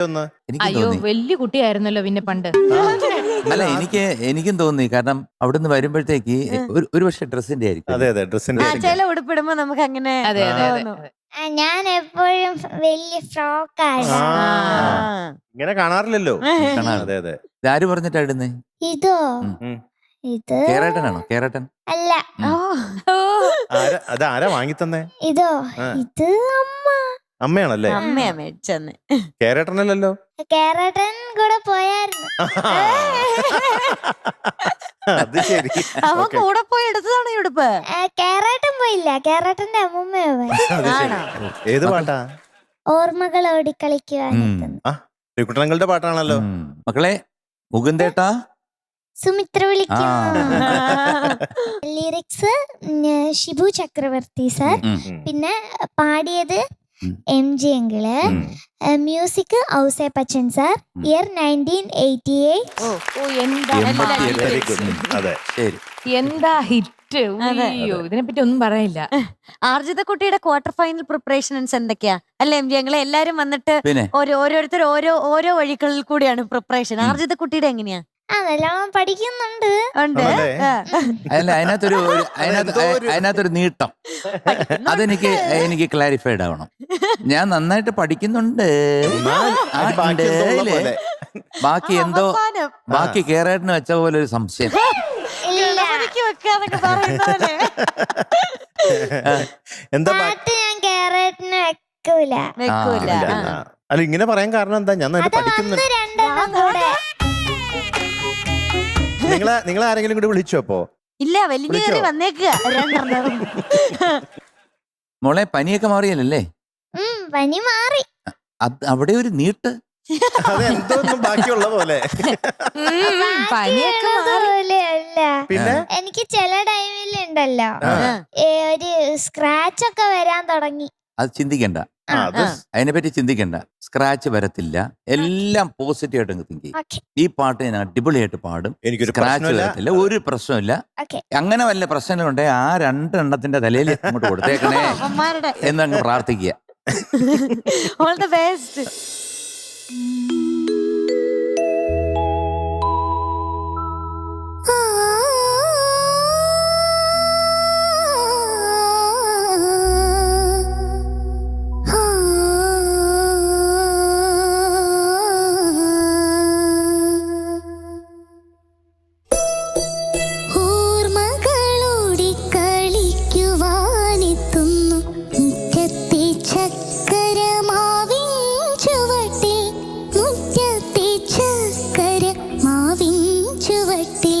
ഒന്ന് എനിക്ക് അയ്യോ തോന്നി. വലിയ കുട്ടിയായിരുന്നല്ലോ പിന്നെ പണ്ട്. അല്ല എനിക്ക് എനിക്കും തോന്നി. കാരണം അവിടുന്ന് വരുമ്പോഴത്തേക്ക് ഒരു ഒരു പക്ഷെ ഡ്രസ്സിന്റെ ആയിരിക്കും. അതെ അതെ ഡ്രസ്സിന്റെ ചില ഉടുപ്പിടുമ്പോ നമുക്ക് അങ്ങനെ അതെ അതെ അതെ തോന്നും. ആ, ഞാൻ എപ്പോഴും വലിയ ഫ്രോക്കാണ്. ആ. ഇങ്ങനെ കാണാറില്ലല്ലോ. കാണാറ്. അതെ അതെ. ആര് പറഞ്ഞിട്ടാ ഇടുന്നേ? ഇതോ? ഉം. ഉം. ഇത് കേരട്ടനാണോ? കേരട്ടൻ? അല്ല. ഓ. ആരാ അത് ആരാ വാങ്ങി തന്നെ ഇതോ? ആ. ഇത് അമ്മ അമ്മയാണല്ലേ അമ്മയാ മേടിച്ചെന്ന് കേരട്ടനല്ലോ കേരട്ടൻ കൂടെ പോയായിരുന്നു അത് ശരി അവൻ Okay. കൂടെ പോയി എടുത്തതാണ് ഈ ഉടുപ്പ് ആ, കേരട്ടൻ പോയില്ല കേരട്ടന്റെ അമ്മൂമ്മയോ പോയി അത് ശരി. ആണോ? ഏത് പാട്ടാ ഓർമ്മകൾ ഓടിക്കളിക്കുവാൻ ഉം. കുട്ടനങ്ങളുടെ പാട്ടാണല്ലോ ഉം. മക്കളെ മുകുന്ദേട്ടാ സുമിത്ര ആ വിളിക്കുന്നു ലിറിക്സ് ഷിബു ചക്രവർത്തി സർ ഉം. പിന്നെ പാടിയത്. M G uncle music Ouseppachan sir year nineteen eighty eight ഓ ഓ എന്താ എന്താ ഹിറ്റ്. അയ്യോ ഇതിനെ പറ്റി ഒന്നും പറയില്ല. ആർജിത കുട്ടിയുടെ ക്വാർട്ടർ ഫൈനൽ പ്രിപ്പറേഷൻസ് എന്തൊക്കെയാ? അല്ലെ എം ജി ഞങ്ങൾ എല്ലാരും വന്നിട്ട് ഓരോ ഓരോരുത്തർ ഓരോ ഓരോ വഴികളിൽ കൂടിയാണ് പ്രിപ്പറേഷൻ. ആർജിത കുട്ടിയുടെ എങ്ങനെയാ? ആ നല്ലോണം പഠിക്കുന്നുണ്ട് ഉണ്ട് ആണല്ലേ? ആ. അല്ല അതിനകത്തൊരു ഒരു- അതിനകത്ത് അതെന്തോ അതിനകത്തൊരു നീട്ടം അതെനിക്ക് എനിക്ക് ക്ലാരിഫൈഡ് ആവണം ഞാൻ നന്നായിട്ട് പഠിക്കുന്നുണ്ട് ആ, അത് ബാക്കി എന്തോ ഉള്ള ഉണ്ട്. പോലെ. ബാക്കി എന്തോ അവസാനം ബാക്കി വെച്ച പോലെ ഒരു സംശയം ഇല്ല ഗണപതിക്ക് വെക്കാന്നൊക്കെ പറയുന്ന പോലെ. എന്താ ബാ- പാട്ട് ഞാൻ കേരട്ടിന് വെക്കൂല വെക്കൂല ഇല്ല. ആ. ആ. അല്ല ഇങ്ങനെ പറയാൻ കാരണം എന്താ ഞാൻ നന്നായിട്ട് അത് രണ്ടെണ്ണം കൂടെ നിങ്ങളെ നിങ്ങളെ ആരെങ്കിലും കൂടി വിളിച്ചോ അപ്പോ? ഇല്ല വലിഞ്ഞു കയറി വന്നേക്കുക രണ്ടെണ്ണം. മോളെ പനിയൊക്കെ മാറിയല്ലേ ഉം പനി മാറി. അത് അവിടെ ഒരു നീട്ട് അത് എന്തോന്നും ബാക്കിയുള്ള പോലെ. പനിയൊക്കെ മാറി. പിന്നെ? എനിക്ക് ചില ടൈമിൽ ഉണ്ടല്ലോ. ആ. ആ. ഏ, ഒരു സ്ക്രാച്ച് ഒക്കെ വരാൻ തുടങ്ങി. അത് ചിന്തിക്കണ്ട. അത്. അതിനെപ്പറ്റി ചിന്തിക്കണ്ട. സ്ക്രാച്ച് വരത്തില്ല. എല്ലാം പോസിറ്റീവ് ആയിട്ട് തിങ്ക് ചെയ്യും. ഈ പാട്ട് ഞാൻ അടിപൊളിയായിട്ട് പാടും. എനിക്കൊരു സ്ക്രാച്ച് വരത്തില്ല. ഒരു പ്രശ്നമില്ല അങ്ങനെ വല്ല പ്രശ്നങ്ങളുണ്ടെങ്കിൽ ആ രണ്ടെണ്ണത്തിന്റെ തലയിൽ അങ്ങോട്ട് കൊടുത്തേക്കണേ എന്നങ്ങ് പ്രാർത്ഥിക്കുക. All the best like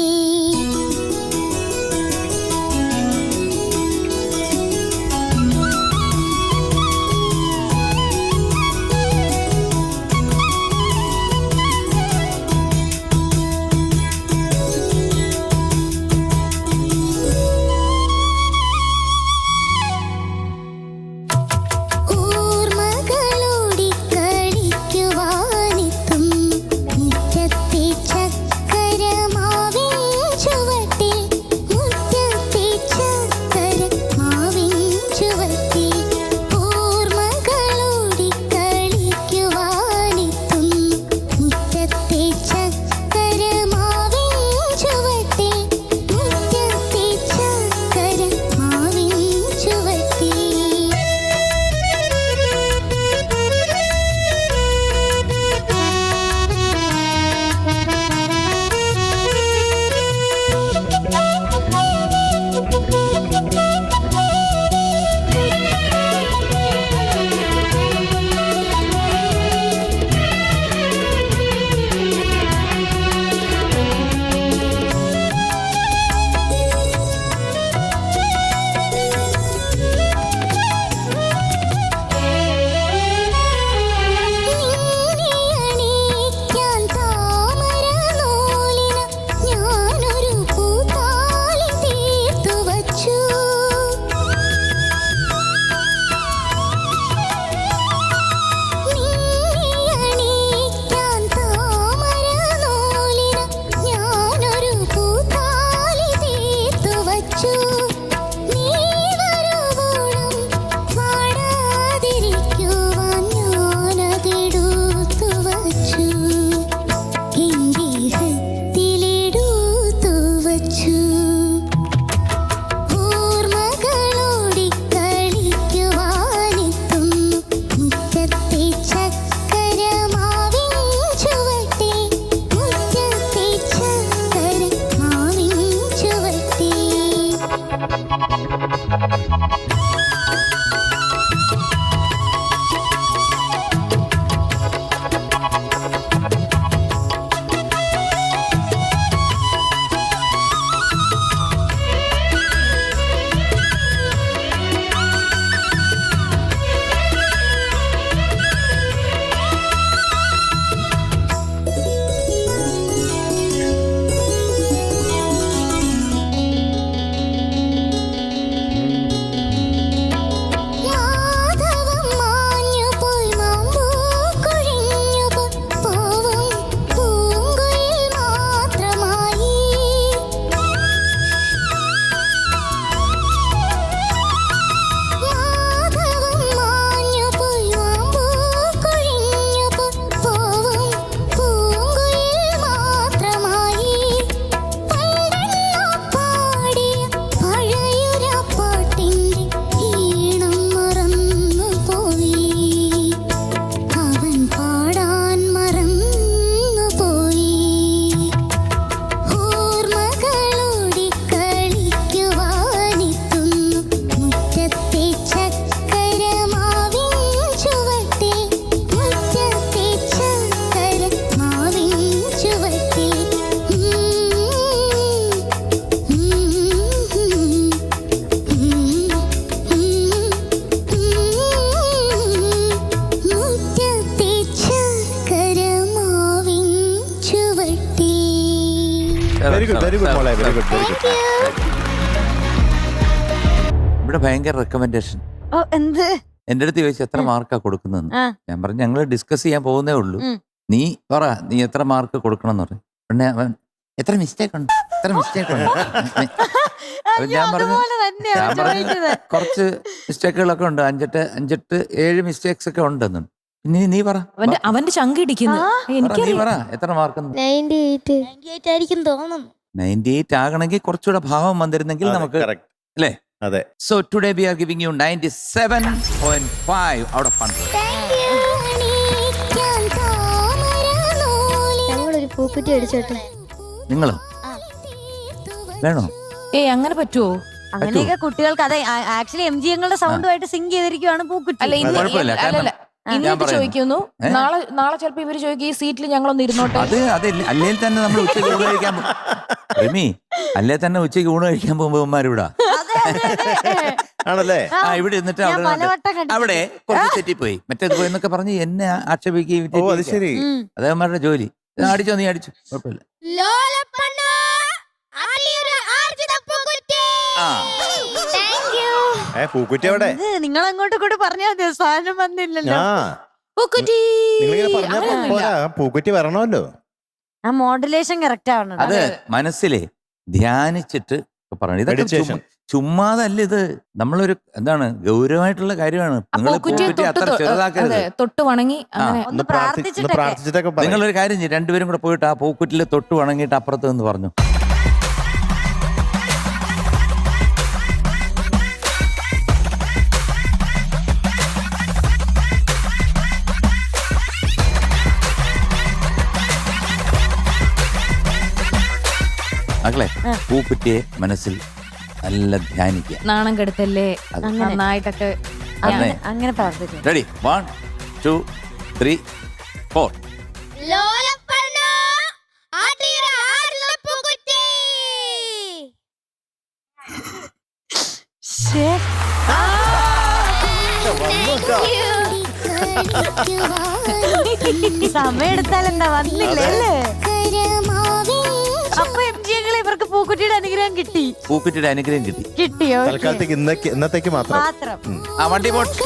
very good very good മോളെ. വെരി ഗുഡ് വെരി ഗുഡ് ഇവിടെ ഭയങ്കര റെക്കമെൻഡേഷൻ ഓ എന്ത്? എന്റെ അടുത്ത് ചോദിച്ചു എത്ര മാർക്കാ കൊടുക്കുന്നതെന്ന്? ഞാൻ പറഞ്ഞു ഞങ്ങൾ ഡിസ്കസ് ചെയ്യാൻ പോകുന്നേ ഉള്ളൂ. നീ പറ നീ എത്ര മാർക്ക് കൊടുക്കണം എന്ന് പറഞ്ഞു പിന്നെ അവൻ എത്ര മിസ്റ്റേക്ക് ഉണ്ട്? എത്ര മിസ്റ്റേക്ക് ഉണ്ട്? അപ്പൊ ഞാൻ പറഞ്ഞു ഞാൻ പറഞ്ഞു കുറച്ച് മിസ്റ്റേക്കുകളൊക്കെ ഉണ്ട്. അഞ്ചെട്ട് അഞ്ചെട്ട് ഏഴ് മിസ്റ്റേക്സ് ഒക്കെ ഉണ്ടെന്നു. നീ നീ പറ. അവന്റെ അവന്റെ ചങ്ക് ഇടിക്കുന്നു. നീ പറ. എത്ര മാർക്ക് നയന്റി എയ്റ്റ് ആയിരിക്കും തോന്നുന്നു. നയന്റി എയ്റ്റ് ആകണമെങ്കിൽ കുറച്ചുകൂടെ ഭാവം വന്നിരുന്നെങ്കിൽ നമുക്ക് അല്ലേ? അതെ. So today we are giving you ninety seven point five out of hundred ഞങ്ങളൊരു പൂക്കുറ്റി അടിച്ചോട്ടെ. നിങ്ങളോ? വേണോ? ഏയ് അങ്ങനെ പറ്റുമോ അങ്ങനെയൊക്കെ കുട്ടികൾക്ക് അതെ ആക്ച്വലി എം ജി എങ്ങളുടെ സൗണ്ടുമായിട്ട് സിങ്ക് ചെയ്തിരിക്കുവാണ് പൂക്കുറ്റി. അല്ല ഇന്ന് ഞാൻ ഇന്നിട്ട്. ചോദിക്കുന്നു. നാളെ നാളെ ചിലപ്പോ ഇവർ ചോദിക്കും ഈ സീറ്റിൽ ഞങ്ങളൊന്ന് ഇരുന്നോട്ടെ? അത് അത് അല്ലെങ്കിൽ തന്നെ നമ്മൾ ഉച്ചയ്ക്ക് ഊണ് കഴിക്കാൻ റമി റിമി അല്ലേ തന്നെ ഉച്ചയ്ക്ക് ഊണ് കഴിക്കാൻ പോകുമ്പോ ഇവന്മാരിവിടാ. ഇവിടെ അതെ, അതെ, അതെ. ആണല്ലേ? ആ, ഇവിടെ ഇരുന്നിട്ട് അവിടെ. അവിടെ കുറച്ച് തെറ്റിപ്പോയി മറ്റേത് പോയി. എന്നൊക്കെ പറഞ്ഞ് എന്നെ ആക്ഷേപിക്കുകയും അത് ശരി. അതേമാരുടെ ജോലി. അടിച്ചോ നീ അടിച്ചു. കുഴപ്പമില്ല. ആ. ഏ പൂക്കുറ്റി അവിടെ? നിങ്ങൾ അങ്ങോട്ട് കൂടെ പറഞ്ഞാൽ മതി സാധനം വന്നില്ലല്ലോ. ആ പൂക്കുറ്റി നിങ്ങളിങ്ങനെ പറഞ്ഞാ അങ്ങനെയൊന്നുമില്ല. പോരാ പൂക്കുറ്റി വരണമല്ലോ. ആ മോഡുലേഷൻ കറക്റ്റ് ആവണം. അത് മനസ്സിലെ ധ്യാനിച്ചിട്ട് പറയണം. ഇതൊക്കെ Meditation. ചുമ്മാ- ചുമ്മാതല്ല ഇത്? നമ്മളൊരു എന്താണ് ഗൗരവമായിട്ടുള്ള കാര്യമാണ്. നിങ്ങൾ പൂക്കുറ്റി തൊട്ട് അത്ര തൊ- ചെറുതാക്കരുത്. അതെ തൊട്ട് വണങ്ങി അങ്ങനെ ഒന്ന് ഒന്ന് പ്രാർത്ഥി- ഒന്ന് പ്രാർത്ഥിച്ചിട്ടൊക്കെ. പ്രാർത്ഥിച്ചിട്ടൊക്കെ പറയും. നിങ്ങളൊരു കാര്യം ചെയ്യും രണ്ടുപേരും കൂടെ പോയിട്ട് ആ പൂക്കുറ്റിൽ തൊട്ട് വണങ്ങിയിട്ട് അപ്പുറത്ത് നിന്ന് പറഞ്ഞു. മക്കളെ. പൂക്കുറ്റിയെ മനസ്സിൽ നല്ല ധ്യാനിക്കുക. നാണം കെടുത്തല്ലേ? നന്നായിട്ടൊക്കെ അങ്ങനെ ready one two three four സമയെടുത്താൽ എന്താ? വന്നില്ലേ? അല്ലേ? അപ്പൊ എം ഇവർക്ക് പൂക്കുട്ടിയുടെ അനുഗ്രഹം കിട്ടി. പൂക്കുറ്റിയുടെ അനുഗ്രഹം കിട്ടി. കിട്ടിയോ? തൽക്കാലത്തേക്ക് ഇന്നത്തേക്ക് മാത്രം. മാത്രം. ആ വണ്ടി പോട്ട്.